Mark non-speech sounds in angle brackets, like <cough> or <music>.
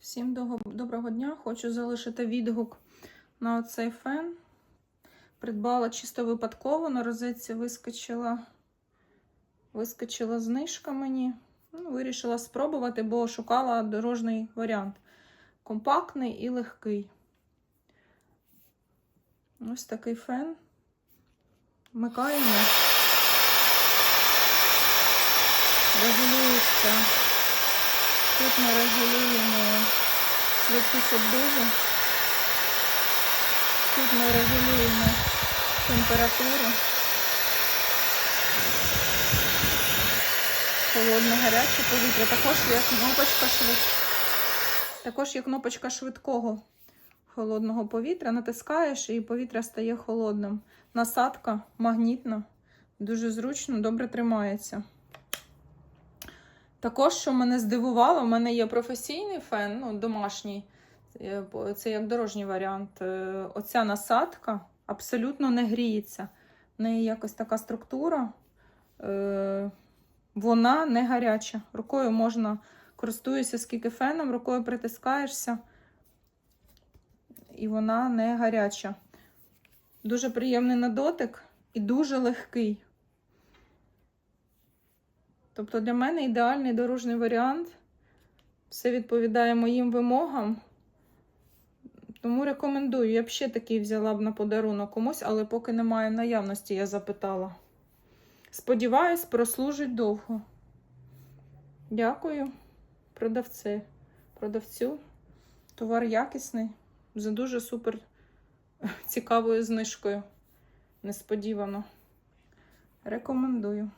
Всім доброго дня. Хочу залишити відгук на оцей фен. Придбала чисто випадково, на розетці вискочила, вискочила знижка мені. Ну, вирішила спробувати, бо шукала дорожній варіант. Компактний і легкий. Ось такий фен. Вмикаємо. Регулюється. Тут ми регулюємо швидкість обдуву. Тут ми регулюємо температуру. Холодне, гаряче повітря. Також є кнопочка швид... Також є кнопочка швидкого холодного повітря. Натискаєш і повітря стає холодним. Насадка магнітна, дуже зручно, добре тримається. Також, що мене здивувало, в мене є професійний фен, ну, домашній. Це як дорожній варіант. Е, Оця насадка абсолютно не гріється. В неї якось така структура. Е, Вона не гаряча. Рукою можна користуюся скільки феном, рукою притискаєшся, і вона не гаряча. Дуже приємний на дотик і дуже легкий. Тобто для мене ідеальний дорожній варіант. Все відповідає моїм вимогам. Тому рекомендую. Я б ще такий взяла б на подарунок комусь, але поки немає наявності, я запитала. Сподіваюсь, прослужить довго. Дякую, продавці. Продавцю. Товар якісний, за дуже супер <laughs> цікавою знижкою. Несподівано. Рекомендую.